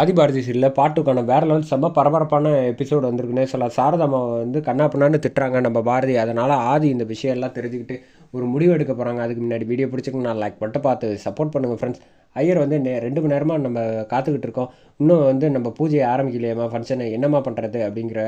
ஆதிபாரதி சீரியலில் பாட்டுக்கான வேற லெவல் செம்ம பரபரப்பான எபிசோடு வந்திருக்குன்னே சொல்லலாம். சாரதாமாவை வந்து கண்ணா பின்னான்னு திட்டுறாங்க நம்ம பாரதி. அதனால் ஆதி இந்த விஷயம் எல்லாம் தெரிஞ்சுக்கிட்டு ஒரு முடிவு எடுக்க போகிறாங்க அதுக்கு முன்னாடி வீடியோ பிடிச்சிக்கணும் நான் லைக் பண்ணிட்டு பார்த்து சப்போர்ட் பண்ணுங்கள் ஃப்ரெண்ட்ஸ் ஐயர் வந்து நே ரெண்டு மணி நேரமாக நம்ம காத்துக்கிட்டு இருக்கோம். இன்னும் வந்து நம்ம பூஜையை ஆரம்பிக்கலையாமா ஃபங்க்ஷனை என்னம்மா பண்ணுறது அப்படிங்கிற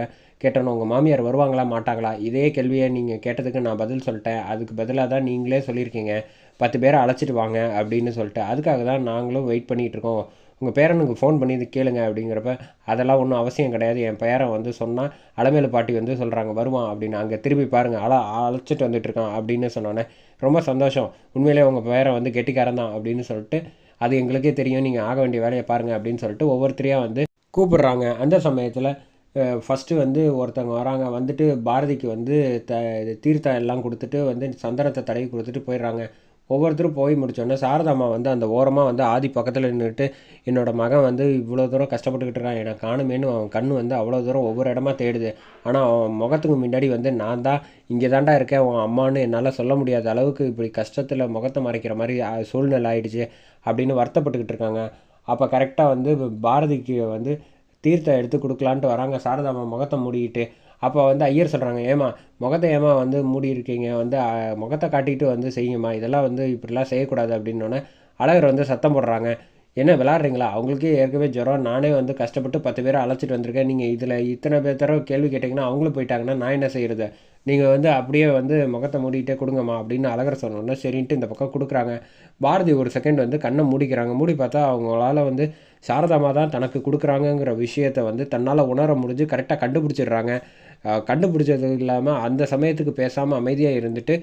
கேட்டோன்னு உங்கள் மாமியார் வருவாங்களா மாட்டாங்களா? இதே கேள்வியை நீங்கள் கேட்டதுக்கு நான் பதில் சொல்லிட்டேன். அதுக்கு பதிலாக தான் நீங்களே சொல்லியிருக்கீங்க. பத்து பேரை அழைச்சிட்டு வாங்க அப்படின்னு சொல்லிட்டு. அதுக்காக தான் நாங்களும் வெயிட் பண்ணிகிட்டு இருக்கோம். உங்கள் பேரனுக்கு ஃபோன் பண்ணி இது கேளுங்க அப்படிங்கிறப்ப அதெல்லாம் ஒன்றும் அவசியம் கிடையாது. என் பேரன் வந்து சொன்னால் அலமேலு பாட்டி வந்து சொல்கிறாங்க வருவான் அப்படின்னு. அங்கே திரும்பி பாருங்கள் அழ அழைச்சிட்டு வந்துட்டு இருக்கான் அப்படின்னு சொன்னோன்னே ரொம்ப சந்தோஷம். உண்மையிலே உங்கள் பேரன் வந்து கெட்டிக்காரன் தான் அப்படின்னு சொல்லிட்டு அது எங்களுக்கே தெரியும். நீங்கள் ஆக வேண்டிய வேலையை பாருங்கள் அப்படின்னு சொல்லிட்டு ஒவ்வொருத்தரையாக வந்து கூப்பிடுறாங்க. அந்த சமயத்தில் ஃபஸ்ட்டு வந்து ஒருத்தவங்க வராங்க. வந்துட்டு பாரதிக்கு வந்து த தீர்த்தம் எல்லாம் கொடுத்துட்டு வந்து சந்தனத்தை தடவி கொடுத்துட்டு போயிடுறாங்க. ஒவ்வொருத்தரும் போய் முடிச்சோடனே சாரதாம்மா வந்து அந்த ஓரமாக வந்து ஆதி பக்கத்தில் நின்றுட்டு என்னோடய மகன் வந்து இவ்வளோ தூரம் கஷ்டப்பட்டுக்கிட்டு இருக்கான் எனக்கு காணுமேனு அவன் கண் வந்து அவ்வளோ தூரம் ஒவ்வொரு இடமா தேடுது. ஆனால் அவன் முகத்துக்கு முன்னாடி வந்து நான் தான் இங்கே தாண்டா இருக்கேன் உன் அம்மான்னு என்னால் சொல்ல முடியாத அளவுக்கு இப்படி கஷ்டத்தில் முகத்தை மறைக்கிற மாதிரி சூழ்நிலை ஆயிடுச்சு அப்படின்னு வருத்தப்பட்டுக்கிட்டு இருக்காங்க. அப்போ கரெக்டாக வந்து பாரதிக்கு வந்து தீர்த்தம் எடுத்து கொடுக்கலான்ட்டு வராங்க. சாரதாம்மா முகத்தை மூடிக்கிட்டு அப்போ வந்து ஐயர் சொல்கிறாங்க ஏமா முகத்தை ஏமா வந்து மூடி இருக்கீங்க வந்து முகத்தை காட்டிட்டு வந்து செய்யுமா? இதெல்லாம் வந்து இப்படிலாம் செய்யக்கூடாது. அப்படின்னோடனே அழகர் வந்து சத்தம் போடுறாங்க. என்ன விளாட்றீங்களா? அவங்களுக்கே ஏற்கனவே ஜுரம். நானே வந்து கஷ்டப்பட்டு பத்து பேரை அழைச்சிட்டு வந்திருக்கேன். நீங்கள் இதில் இத்தனை பேர் தடவை கேள்வி கேட்டிங்கன்னா அவங்களும் போயிட்டாங்கன்னா நான் என்ன செய்கிறது நீங்கள் வந்து அப்படியே வந்து முகத்தை மூடிக்கிட்டே கொடுங்கம்மா அப்படின்னு அழகர் சொன்னோன்னே சரின்ட்டு இந்த பக்கம் கொடுக்குறாங்க. பாரதி ஒரு செகண்ட் வந்து கண்ணை மூடிக்கிறாங்க. மூடி பார்த்தா அவங்களால வந்து சாரதாமா தான் தனக்கு கொடுக்குறாங்கங்கிற விஷயத்த வந்து தன்னால் உணர முடிஞ்சு கரெக்டாக கண்டுபிடிச்சிடுறாங்க. கண்டுபிடிச்சது இல்லாமல் அந்த சமயத்துக்கு பேசாமல் அமைதியாக இருந்துட்டு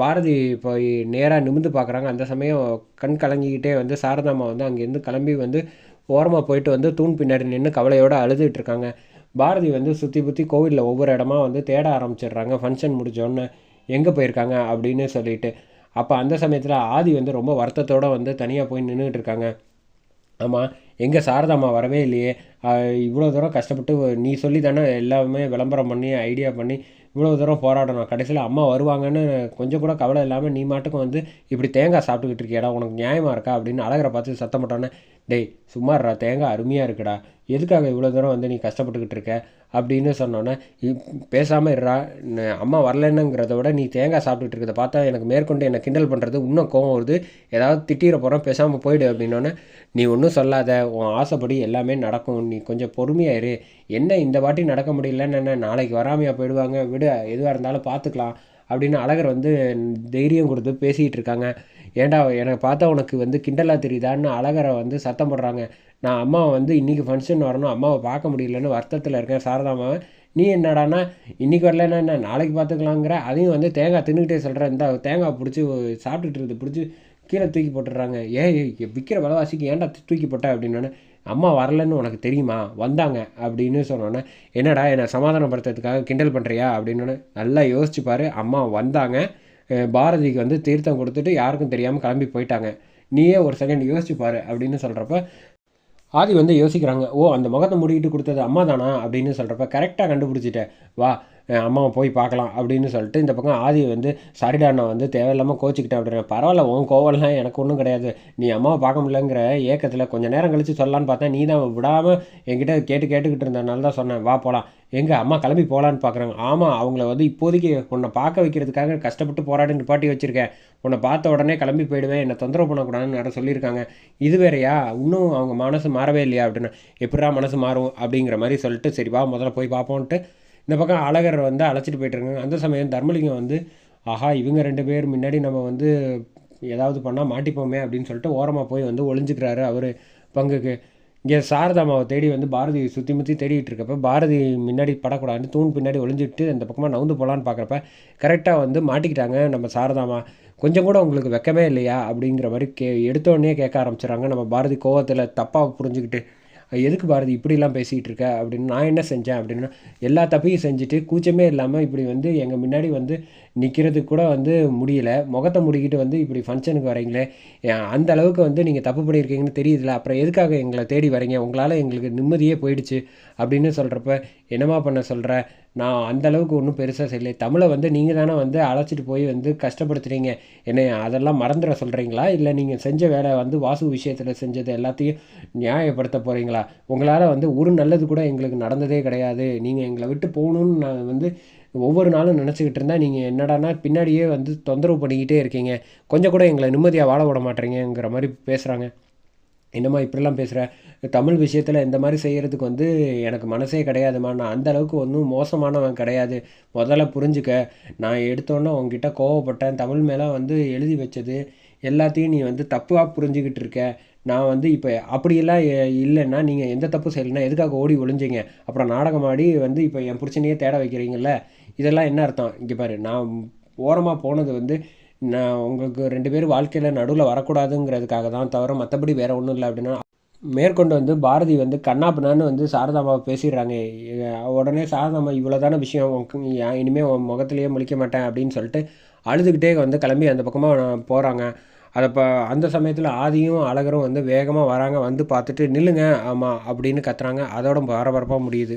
பாரதி போய் நேராக நிமிந்து பார்க்குறாங்க அந்த சமயம் கண் கலங்கிக்கிட்டே வந்து சாரதாமா வந்து அங்கேருந்து கிளம்பி வந்து ஓரமாக போயிட்டு வந்து தூண் பின்னாடி நின்று கவலையோடு அழுதுகிட்டு இருக்காங்க. பாரதி வந்து சுற்றி புற்றி கோவிலில் ஒவ்வொரு இடமா வந்து தேட ஆரம்பிச்சிடுறாங்க. ஃபங்க்ஷன் முடிஞ்சோடனே எங்கே போயிருக்காங்க அப்படின்னு சொல்லிட்டு. அப்போ அந்த சமயத்தில் ஆதி வந்து ரொம்ப வருத்தத்தோடு வந்து தனியாக போய் நின்றுட்டு இருக்காங்க. ஆமாம் எங்கே சாரதாம்மா வரவே இல்லையே. இவ்வளோ தூரம் கஷ்டப்பட்டு நீ சொல்லி தானே எல்லாமே விளம்பரம் பண்ணி ஐடியா பண்ணி இவ்வளோ தூரம் போராடணும். கடைசியில் அம்மா வருவாங்கன்னு கொஞ்சம் கூட கவலை இல்லாமல் நீ மாட்டுக்கும் வந்து இப்படி தேங்காய் சாப்பிட்டுக்கிட்டு இருக்கியாடா உனக்கு நியாயமாக இருக்கா அப்படின்னு அழகரை பார்த்து சத்தம் போட்டோன்னே டேய் சும்மாடுறா தேங்காய் அருமையாக இருக்குடா. எதுக்காக இவ்வளோ தூரம் வந்து நீ கஷ்டப்பட்டுக்கிட்டு இருக்க? அப்படின்னு சொன்னோன்னே பேசாமல் இருறா அம்மா வரலன்னுங்கிறத விட நீ தேங்காய் சாப்பிட்டுட்டு இருக்கிறத பார்த்தா எனக்கு மேற்கொண்டு என்னை கிண்டல் பண்ணுறது இன்னும் கோவம் வருது. ஏதாவது திட்டிகிற போகிறோம் பேசாமல் போயிடு அப்படின்னோடனே நீ ஒன்றும் சொல்லாத. உன் ஆசைப்படி எல்லாமே நடக்கும். நீ கொஞ்சம் பொறுமையாக இரு. என்ன இந்த வாட்டி நடக்க முடியலன்னு என்ன நாளைக்கு வராமையாக போயிடுவாங்க? விடு. எதுவாக இருந்தாலும் பார்த்துக்கலாம். அப்படின்னு அழகர் வந்து தைரியம் கொடுத்து பேசிகிட்டு இருக்காங்க. ஏன்டா எனக்கு பார்த்தா உனக்கு வந்து கிண்டலாக தெரியுதான்னு அழகரை வந்து சத்தம் போடுறாங்க. நான் அம்மாவை வந்து இன்றைக்கி ஃபங்க்ஷன் வரணும். அம்மாவை பார்க்க முடியலன்னு வருத்தத்தில் இருக்கேன். சாரதாமாவை நீ என்னடான்னா இன்றைக்கி வரலன்னா என்ன? நாளைக்கு பார்த்துக்கலாங்கிற. அதையும் வந்து தேங்காய் தின்னுக்கிட்டே சொல்கிறேன் இந்த தேங்காய் பிடிச்சி சாப்பிட்டுட்டு இருந்து பிடிச்சி கீழே தூக்கி போட்டுடுறாங்க. ஏன் விற்கிற விலைவாசிக்கு ஏன்டா தூக்கி போட்ட? அப்படின்னோடனே அம்மா வரலன்னு உனக்கு தெரியுமா? வந்தாங்க. அப்படின்னு சொன்னோன்னே என்னடா என்னை சமாதானப்படுத்துறதுக்காக கிண்டல் பண்ணுறியா அப்படின்னு நல்லா யோசிச்சு பாரு அம்மா வந்தாங்க. பாரதிக்கு வந்து தீர்த்தம் கொடுத்துட்டு யாருக்கும் தெரியாமல் கிளம்பி போயிட்டாங்க. நீயே ஒரு செகண்ட் யோசிச்சு பாரு அப்படின்னு சொல்கிறப்ப ஆதி வந்து யோசிக்கிறாங்க ஓ அந்த முகத்தை மூடிக்கிட்டு கொடுத்தது அம்மா தானா அப்படின்னு சொல்கிறப்ப கரெக்டாக கண்டுபிடிச்சிட்டேன் வா அம்மாவை போய் பார்க்கலாம் அப்படின்னு சொல்லிட்டு இந்த பக்கம் ஆதி வந்து சாரிடா நான் வந்து தேவையில்லாமல் கோச்சிக்கிட்டேன் அப்படின்னு பரவாயில்ல உன் கோவலாம் எனக்கு ஒன்றும் கிடையாது. நீ அம்மாவை பார்க்க முடியலங்கிற ஏக்கத்தில் கொஞ்சம் நேரம் கழித்து சொல்லலான்னு பார்த்தா நீ தான் விடாமல் என்கிட்ட கேட்டு கேட்டுக்கிட்டு இருந்தனால தான் சொன்னேன். வா போகலாம் எங்கே அம்மா கிளம்பி போகலான்னு பார்க்குறாங்க. ஆமாம் அவங்கள வந்து இப்போதைக்கு உன்னை பார்க்க வைக்கிறதுக்காக கஷ்டப்பட்டு போராடி நிப்பாட்டி வச்சுருக்கேன். உன்னை பார்த்த உடனே கிளம்பி போயிடுவேன். என்னை தொந்தரவு பண்ணக்கூடாதுன்னு யாரும் சொல்லியிருக்காங்க. இது வேறயா? இன்னும் அவங்க மனசு மாறவே இல்லையா? அப்படின்னு எப்படா மனசு மாறும்? அப்படிங்கிற மாதிரி சொல்லிட்டு சரி வா முதல்ல போய் பார்ப்போன்ட்டு இந்த பக்கம் அழகர் வந்து அழைச்சிட்டு போயிட்டுருக்காங்க. அந்த சமயம் தர்மலிங்கம் வந்து ஆஹா இவங்க ரெண்டு பேர் முன்னாடி நம்ம வந்து ஏதாவது பண்ணால் மாட்டிப்போமே அப்படின்னு சொல்லிட்டு ஓரமாக போய் வந்து ஒளிஞ்சுக்கிறாரு அவர் பங்குக்கு. இங்கே சாரதாமாவை தேடி வந்து பாரதி சுற்றி முற்றி தேடிட்டு இருக்கப்ப பாரதி முன்னாடி படக்கூடாதுன்னு தூண் பின்னாடி ஒளிஞ்சிட்டு அந்த பக்கமாக நவுந்து போகலான்னு பார்க்குறப்ப கரெக்டாக வந்து மாட்டிக்கிட்டாங்க நம்ம சாரதாமா கொஞ்சம் கூட உங்களுக்கு வெக்கமே இல்லையா? அப்படிங்கிற மாதிரி கே எடுத்தோடனே கேட்க ஆரம்பிச்சிடறாங்க நம்ம பாரதி கோவத்தில் தப்பாக புரிஞ்சுக்கிட்டு எதுக்கு பாரதி இப்படிலாம் பேசிகிட்டு இருக்க? அப்படின்னு நான் என்ன செஞ்சேன் அப்படின்னா எல்லா தப்பையும் செஞ்சுட்டு கூச்சமே இல்லாமல் இப்படி வந்து எங்கள் முன்னாடி வந்து நிற்கிறதுக்கு கூட வந்து முடியல. முகத்தை முடிக்கிட்டு வந்து இப்படி ஃபங்க்ஷனுக்கு வரீங்களே. அந்த அளவுக்கு வந்து நீங்கள் தப்பு பண்ணியிருக்கீங்கன்னு தெரியுதுல அப்புறம் எதுக்காக எங்களை தேடி வரீங்க? உங்களால் எங்களுக்கு நிம்மதியே போயிடுச்சு அப்படின்னு சொல்கிறப்ப என்னம்மா பண்ண சொல்கிற நான் அந்த அளவுக்கு ஒன்றும் பெருசாக செய்யலை. தமிழை வந்து நீங்கள் தானே வந்து அழைச்சிட்டு போய் வந்து கஷ்டப்படுத்துகிறீங்க என்னை அதெல்லாம் மறந்துட சொல்கிறீங்களா இல்லை நீங்கள் செஞ்ச வேலை வந்து வாசு விஷயத்தில் செஞ்சது எல்லாத்தையும் நியாயப்படுத்த போகிறீங்களா உங்களால் வந்து ஒரு நல்லது கூட எங்களுக்கு நடந்ததே கிடையாது. நீங்கள் எங்களை விட்டு போகணுன்னு நான் வந்து ஒவ்வொரு நாளும் நினச்சிக்கிட்டு இருந்தால் நீங்கள் என்னடான்னா பின்னாடியே வந்து தொந்தரவு பண்ணிக்கிட்டே இருக்கீங்க. கொஞ்சம் கூட எங்களை நிம்மதியாக வாழ விட மாட்டேறீங்கிற மாதிரி பேசுகிறாங்க என்னம்மா இப்படிலாம் பேசுகிற தமிழ் விஷயத்தில் இந்த மாதிரி செய்கிறதுக்கு வந்து எனக்கு மனசே கிடையாதும்மா. நான் அந்த அளவுக்கு ஒன்றும் மோசமானவன் கிடையாது. முதல்ல புரிஞ்சுக்க. நான் எடுத்தோன்னே உங்ககிட்ட கோவப்பட்டேன். தமிழ் மேலே வந்து எழுதி வச்சது. எல்லாத்தையும் நீ வந்து தப்பாக புரிஞ்சுக்கிட்டு இருக்க. நான் வந்து இப்போ அப்படியெல்லாம் இல்லைன்னா நீங்கள் எந்த தப்பு செய்யலைன்னா எதுக்காக ஓடி ஒளிஞ்சிங்க? அப்புறம் நாடகம் ஆடி வந்து இப்போ என் பிரச்சனையே தேட வைக்கிறீங்கள இதெல்லாம் என்ன அர்த்தம்? இங்கே பாரு நான் ஓரமாக போனது வந்து நான் உங்களுக்கு ரெண்டு பேரும் வாழ்க்கையில் நடுவில் வரக்கூடாதுங்கிறதுக்காக தான் தவிர மற்றபடி வேறு ஒன்றும் இல்லை அப்படின்னா மேற்கொண்டு வந்து பாரதி வந்து கண்ணாப்பினான்னு வந்து சாரதாமாவை பேசிடுறாங்க. உடனே சாரதாமா இவ்வளோ தானே விஷயம் இனிமேல் உன் முகத்திலேயே முழிக்க மாட்டேன் அப்படின்னு சொல்லிட்டு அழுதுகிட்டே வந்து கிளம்பி அந்த பக்கமாக போகிறாங்க அதை இப்போ அந்த சமயத்தில் ஆதியும் அழகரும் வந்து வேகமாக வராங்க வந்து பார்த்துட்டு நில்லுங்க ஆமாம் அப்படின்னு கத்துறாங்க. அதோட பரபரப்பாக முடியுது.